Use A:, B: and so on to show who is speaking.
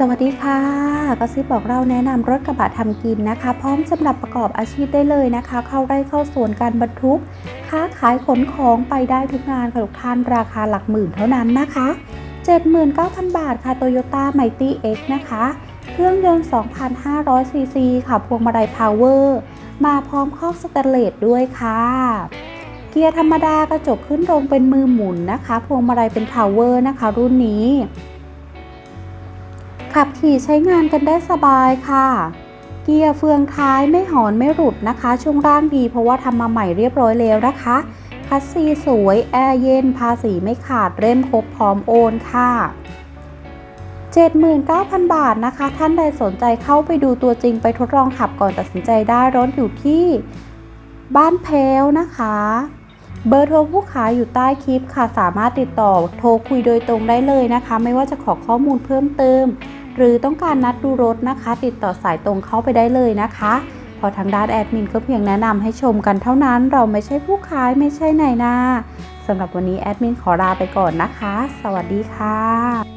A: สวัสดีค่ะกระซิบบอกเราแนะนำรถกระบะทำกินนะคะ พร้อมสำหรับประกอบอาชีพได้เลยนะคะ เข้าไร่เข้าสวนการบรรทุก ค้าขายขนของไปได้ทุกงานค่ะทุกท่านราคาหลักหมื่นเท่านั้นนะคะ 79,000 บาทค่ะ Toyota Mighty X นะคะ เครื่องยนต์ 2,500ซีซีค่ะ พวงมาลัยพาวเวอร์ มาพร้อมครอบสแตนเลสด้วยค่ะ เกียร์ธรรมดากระจกขึ้นลงเป็นมือหมุนนะคะ พวงมาลัยเป็นพาวเวอร์นะคะ รุ่นนี้ ขับขี่ใช้งานกันได้สบายค่ะ เกียร์เฟืองท้ายไม่หอนไม่หลุดนะคะ ช่วงล่างดีเพราะว่าทำมาใหม่เรียบร้อยแล้วนะคะคัสซีสวย แอร์เย็น ภาษีไม่ขาดเล่มครบพร้อมโอนค่ะ 79,000 บาทนะคะ ท่านใดสนใจเข้าไปดูตัวจริงไปทดลองขับก่อนตัดสินใจได้รถอยู่ที่บ้านแพ้วนะคะ เบอร์โทรผู้ขายอยู่ใต้คลิปค่ะ สามารถติดต่อโทรคุยโดยตรงได้เลยนะคะ ไม่ว่าจะขอข้อมูลเพิ่มเติม หรือต้องการนัดดูรถนะคะ ติดต่อสายตรงเข้าไปได้เลยนะคะพอทางด้านแอดมินก็เพียงแนะนำให้ชมกันเท่านั้น เราไม่ใช่ผู้ขายไม่ใช่นายหน้าสำหรับวันนี้แอดมินขอลาไปก่อนนะคะ สวัสดีค่ะ